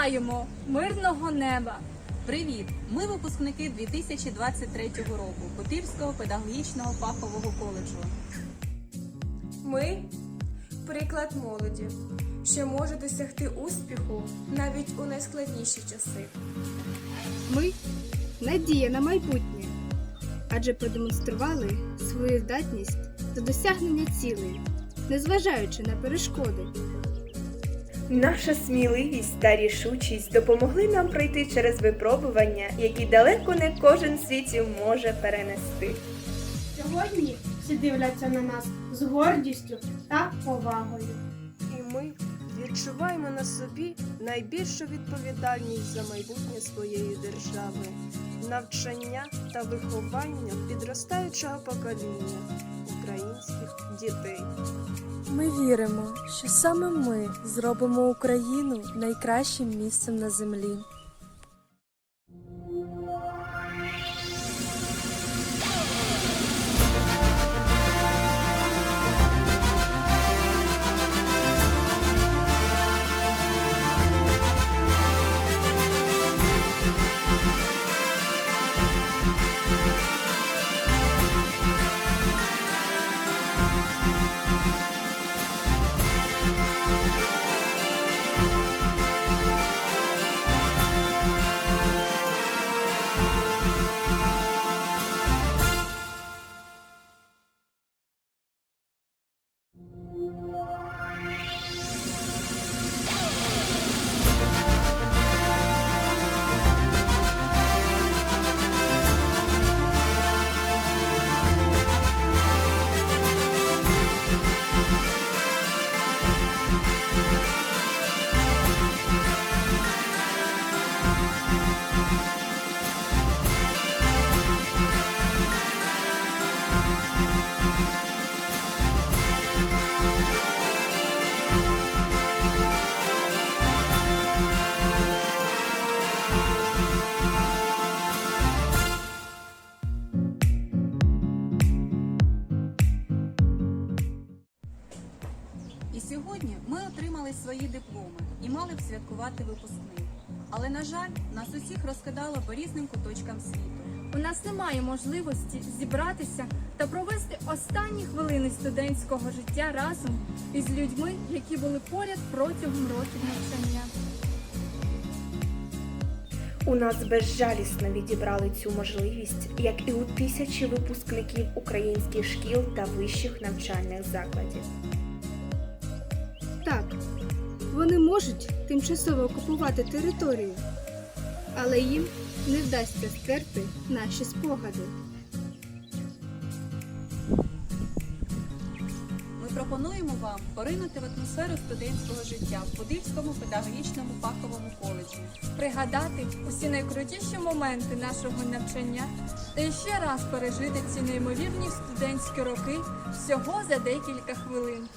Вітаємо! Мирного неба! Привіт! Ми випускники 2023 року Путивського педагогічного фахового коледжу. Ми приклад молоді, що може досягти успіху навіть у найскладніші часи. Ми надія на майбутнє, адже продемонстрували свою здатність до досягнення цілей, незважаючи на перешкоди. Наша сміливість та рішучість допомогли нам пройти через випробування, які далеко не кожен світів світі може перенести. Сьогодні всі дивляться на нас з гордістю та повагою. Відчуваємо на собі найбільшу відповідальність за майбутнє своєї держави, навчання та виховання підростаючого покоління українських дітей. Ми віримо, що саме ми зробимо Україну найкращим місцем на землі. Зібратися та провести останні хвилини студентського життя разом із людьми, які були поряд протягом років навчання. У нас безжалісно відібрали цю можливість, як і у тисячі випускників українських шкіл та вищих навчальних закладів. Так, вони можуть тимчасово окупувати територію, але їм не вдасться стерти наші спогади. Пропонуємо вам поринути в атмосферу студентського життя в Подільському педагогічному фаховому коледжі. Пригадати усі найкрутіші моменти нашого навчання та ще раз пережити ці неймовірні студентські роки всього за декілька хвилин.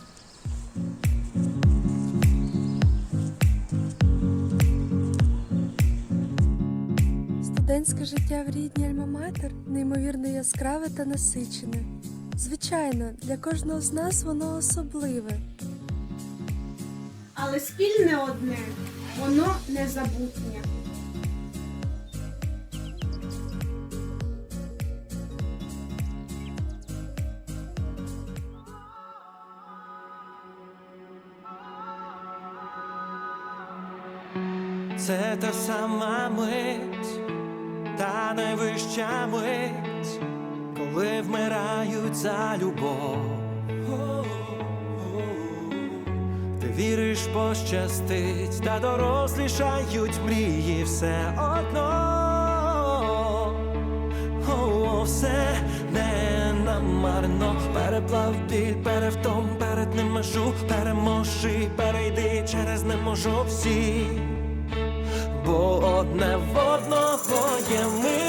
Студентське життя в рідній Альма-Матер неймовірно яскраве та насичене. Звичайно, для кожного з нас воно особливе. Але спільне одне, воно незабутнє. Це та сама мить, та найвища мить, коли вмирають за любов. Ти віриш, пощастить, та дорослішають мрії все одно. О, все не намарно, переплав біль, перевтом, перед ним межу, переможи, перейди через не можу всі бо одне в одного є ми,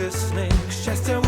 щастя захисник, щастя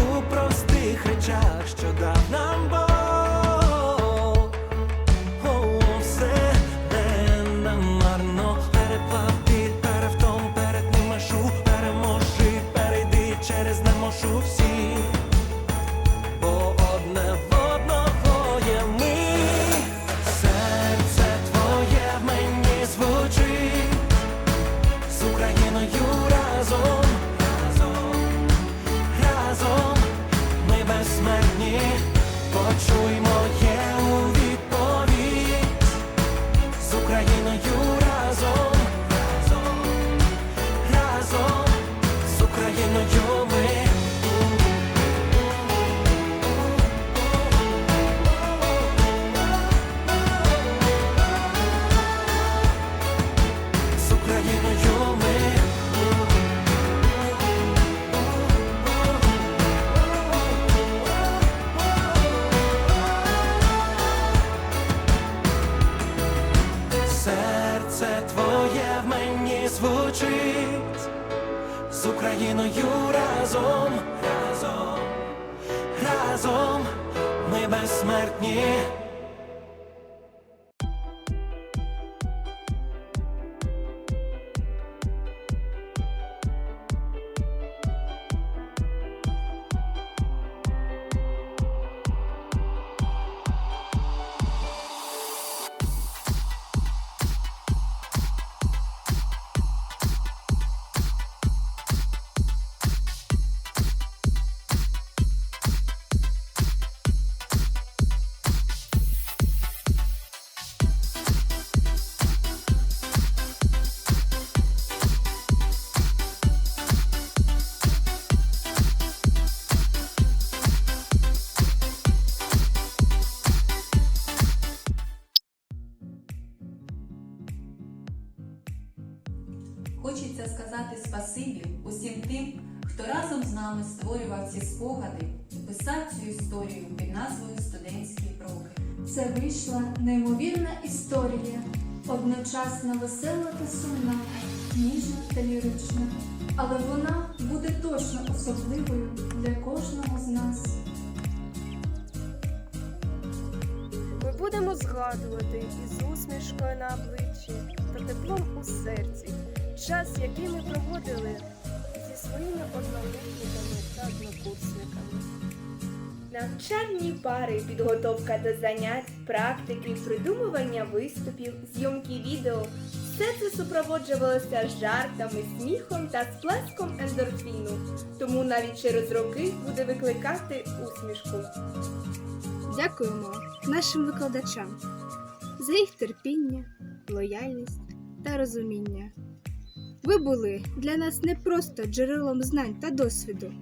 Хочеться сказати спасибі усім тим, хто разом з нами створював ці спогади і писав цю історію під назвою Студентські роки. Це вийшла неймовірна історія, одночасно весела та сумна, ніжна та лірична. Але вона буде точно особливою для кожного з нас. Ми будемо згадувати із усмішкою на обличчі та теплом у серці час, який ми проводили зі своїми одногрупниками та однокурсниками. Навчальні пари, підготовка до занять, практики, придумування виступів, зйомки відео все це супроводжувалося жартами, сміхом та сплеском ендорфіну, тому навіть через роки буде викликати усмішку. Дякуємо нашим викладачам за їх терпіння, лояльність та розуміння. Ви були для нас не просто джерелом знань та досвіду,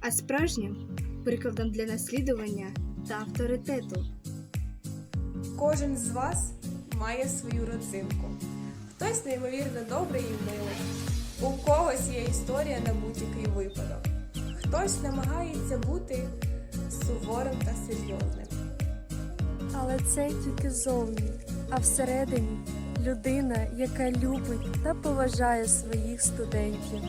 а справжнім прикладом для наслідування та авторитету. Кожен з вас має свою родзинку. Хтось неймовірно добрий і милий. У когось є історія на будь-який випадок. Хтось намагається бути суворим та серйозним. Але це тільки зовні, а всередині людина, яка любить та поважає своїх студентів.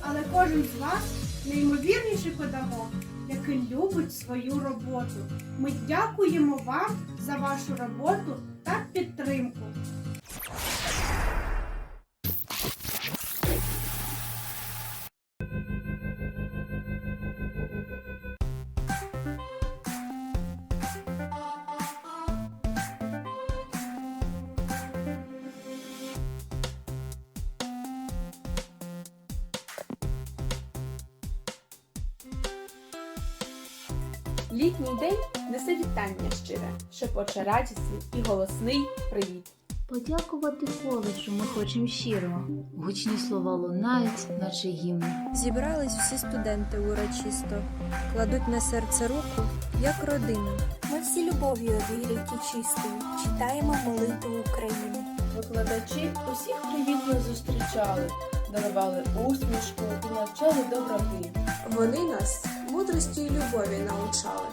Але кожен з вас неймовірніший педагог, який любить свою роботу. Ми дякуємо вам за вашу роботу та підтримку. Літній день несе вітання щире, шепоче радісний і голосний привіт. Подякувати коледжу ми хочемо щиро. Гучні слова лунають, наче гімн. Зібрались всі студенти урочисто, кладуть на серце руку, як родина. Ми всі любов'ю обігріті чистою, читаємо молитву України. Викладачі усіх привітно зустрічали, дарували усмішку і навчали доброти. Вони нас мудрості і любові навчали,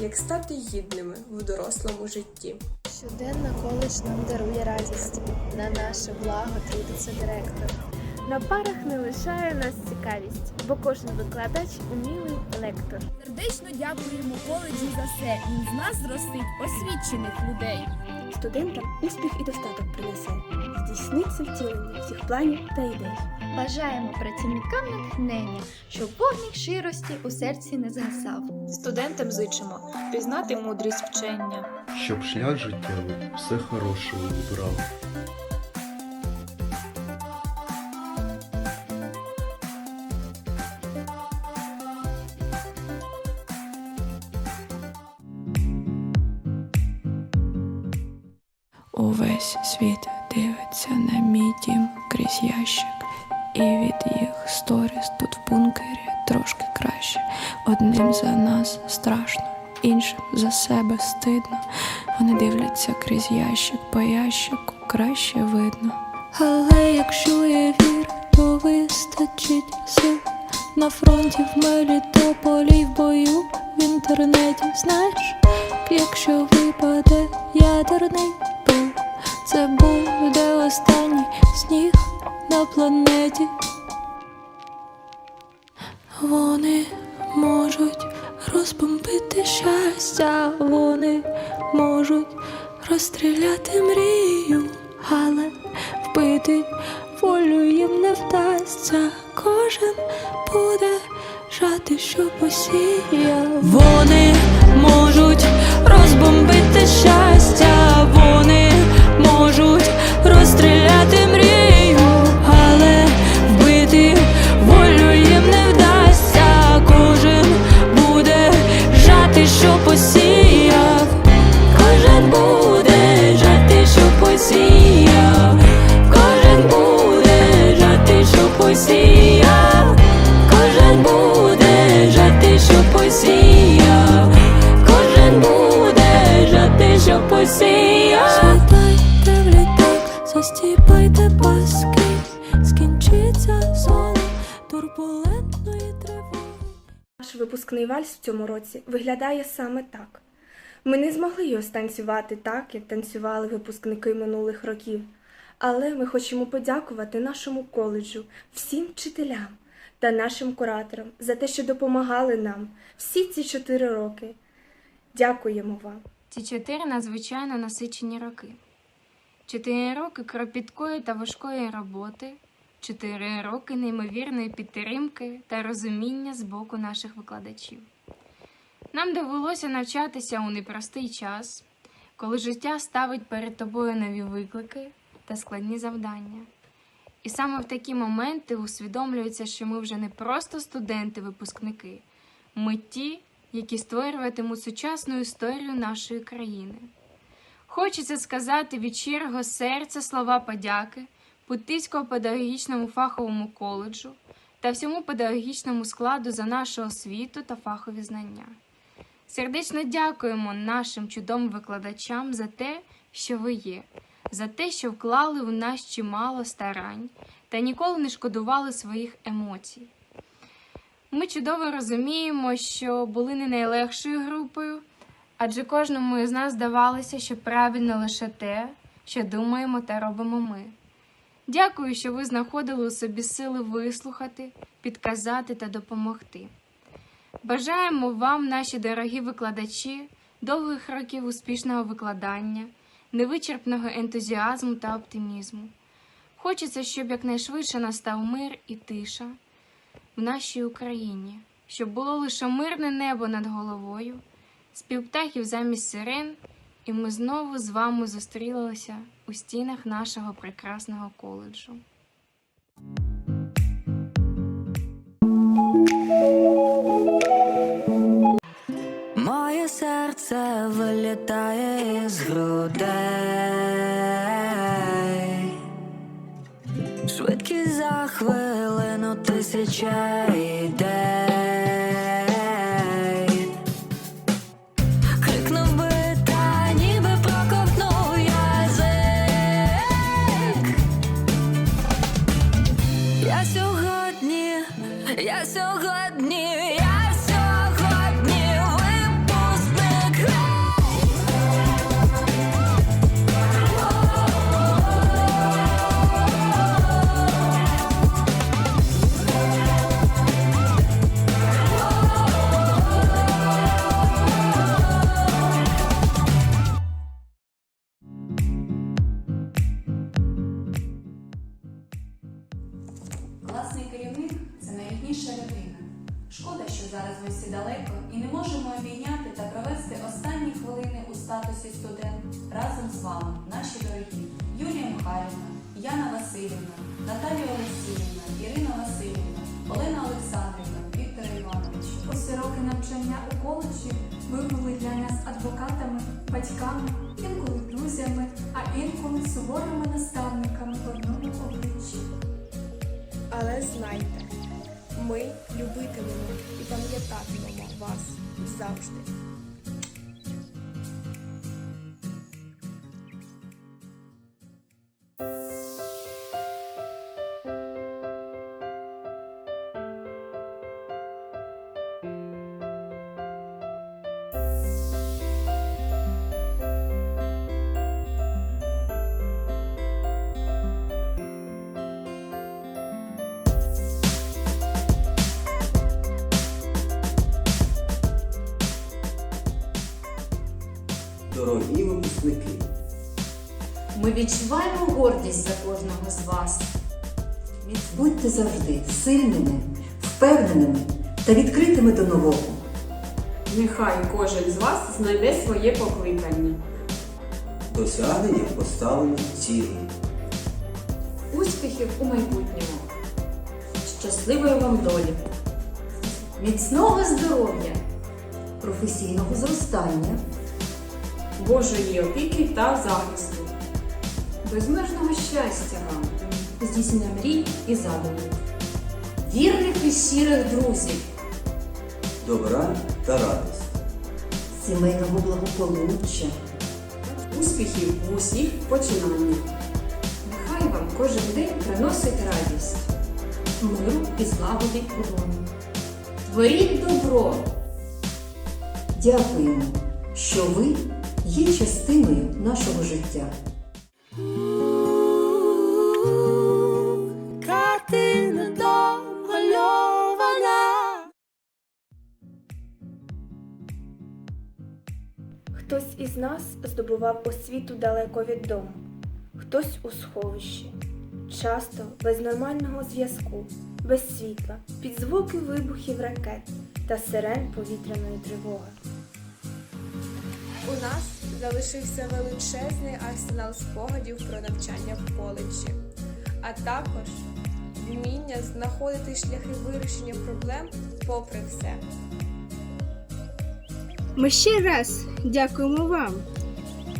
як стати гідними в дорослому житті. Щоденно коледж нам дарує радість. На наше благо трудиться директор. На парах не лишає нас цікавість, бо кожен викладач умілий лектор. Сердечно дякуємо коледжу за все. Він з нас зростить освічених людей. Студентам успіх і достаток принесе, здійсниться втілення всіх планів та ідей. Бажаємо працівникам натхнення, щоб вогник ширості у серці не згасав. Студентам зичимо пізнати мудрість вчення. Щоб шлях життєвий все хороше вибирав. І від їх сторіс тут в бункері трошки краще. Одним за нас страшно, іншим за себе стидно. Вони дивляться крізь ящик, по ящику краще видно. Але якщо є вір, то вистачить сил на фронті в Мелітополі в бою в інтернеті. Знаєш, якщо випаде ядерний пил, це буде останній сніг на планеті. Вони можуть розбомбити щастя, вони можуть розстріляти мрію, але вбити волю їм не вдасться. Кожен буде жати, що посіяв. Вони можуть розбомбити щастя, вони можуть розстріляти жати, що в літак, застіпайте паски, скінчиться зона турбулентної тривоги. Наш випускний вальс в цьому році виглядає саме так. Ми не змогли його станцювати так, як танцювали випускники минулих років. Але ми хочемо подякувати нашому коледжу, всім вчителям та нашим кураторам за те, що допомагали нам всі ці чотири роки. Дякуємо вам! Ці чотири надзвичайно насичені роки. Чотири роки кропіткої та важкої роботи, чотири роки неймовірної підтримки та розуміння з боку наших викладачів. Нам довелося навчатися у непростий час, коли життя ставить перед тобою нові виклики та складні завдання. І саме в такі моменти усвідомлюється, що ми вже не просто студенти-випускники, ми ті, які створюватимуть сучасну історію нашої країни. Хочеться сказати від щирого серця слова подяки Путильського педагогічному фаховому коледжу та всьому педагогічному складу за нашу освіту та фахові знання. Сердечно дякуємо нашим чудовим викладачам за те, що ви є, за те, що вклали у нас чимало старань та ніколи не шкодували своїх емоцій. Ми чудово розуміємо, що були не найлегшою групою, адже кожному із нас здавалося, що правильно лише те, що думаємо та робимо ми. Дякую, що ви знаходили у собі сили вислухати, підказати та допомогти. Бажаємо вам, наші дорогі викладачі, довгих років успішного викладання, невичерпного ентузіазму та оптимізму. Хочеться, щоб якнайшвидше настав мир і тиша в нашій Україні, щоб було лише мирне небо над головою, спів птахів замість сирен, і ми знову з вами зустрілися у стінах нашого прекрасного коледжу. Моє серце вилітає з грудей, швидкість за хвилину тисяча ідей. Знаходимося далеко і не можемо обійняти та провести останні хвилини у статусі студент разом з вами, наші дорогі Юлія Михайлівна, Яна Васильівна, Наталія Олексіївна, Ірина Васильівна, Олена Олександрівна, Віктор Іванович. Усі роки навчання у коледжі ви були для нас адвокатами, батьками, інколи друзями, а інколи суворими наставниками в одному обличчі. Але знайте, ми любитимемо і пам'ятатимемо вас завжди. Відчуваємо гордість за кожного з вас. будьте завжди сильними, впевненими та відкритими до нового. Нехай кожен з вас знайде своє покликання. Досягнення поставлені цілі. Успіхів у майбутньому. Щасливої вам долі. Міцного здоров'я. професійного зростання, Божої опіки та захисту. Безмежного щастя вам. Здійснення мрій і задумів. Вірних і щирих друзів. добра та радості, сімейного благополуччя, Успіхів в усіх починаннях. Нехай вам кожен день приносить радість, миру і злагоди у домі. Творіть добро, Дякуємо, що ви є частиною нашого життя. Картина домальована. Хтось із нас здобував освіту далеко від дому, хтось у сховищі, часто без нормального зв'язку, без світла, під звуки вибухів ракет та сирен повітряної тривоги. У нас залишився величезний арсенал спогадів про навчання в коледжі, а також вміння знаходити шляхи вирішення проблем попри все. Ми ще раз дякуємо вам,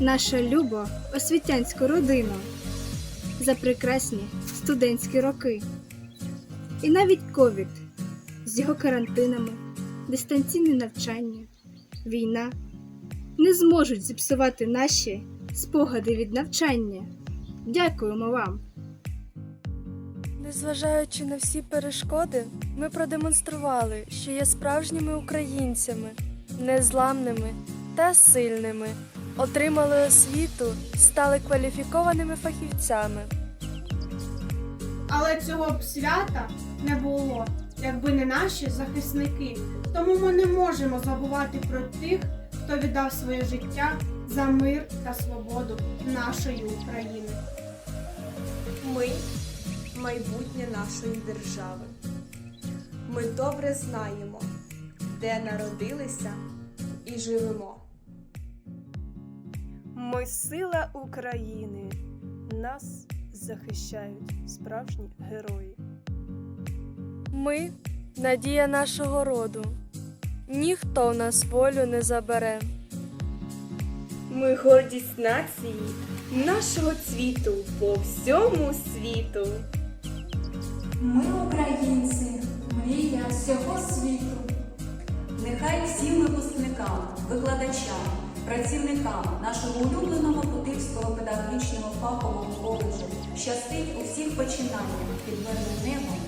наша любо освітянська родина, за прекрасні студентські роки. І навіть ковід з його карантинами, дистанційне навчання, війна не зможуть зіпсувати наші спогади від навчання. Дякуємо вам! Незважаючи на всі перешкоди, ми продемонстрували, що є справжніми українцями, незламними та сильними, отримали освіту, стали кваліфікованими фахівцями. Але цього б свята не було, якби не наші захисники. Тому ми не можемо забувати про тих, хто віддав своє життя за мир та свободу нашої України. Ми майбутнє нашої держави. Ми добре знаємо, де народилися і живемо. Ми сила України. Нас захищають справжні герої. Ми надія нашого роду. Ніхто в нас волю не забере. Ми гордість нації, нашого цвіту по всьому світу. Ми українці, мрія всього світу. Нехай всім випускникам, викладачам, працівникам нашого улюбленого Путильського педагогічного фахового коледжу щастить у всіх починаннях під мирним небом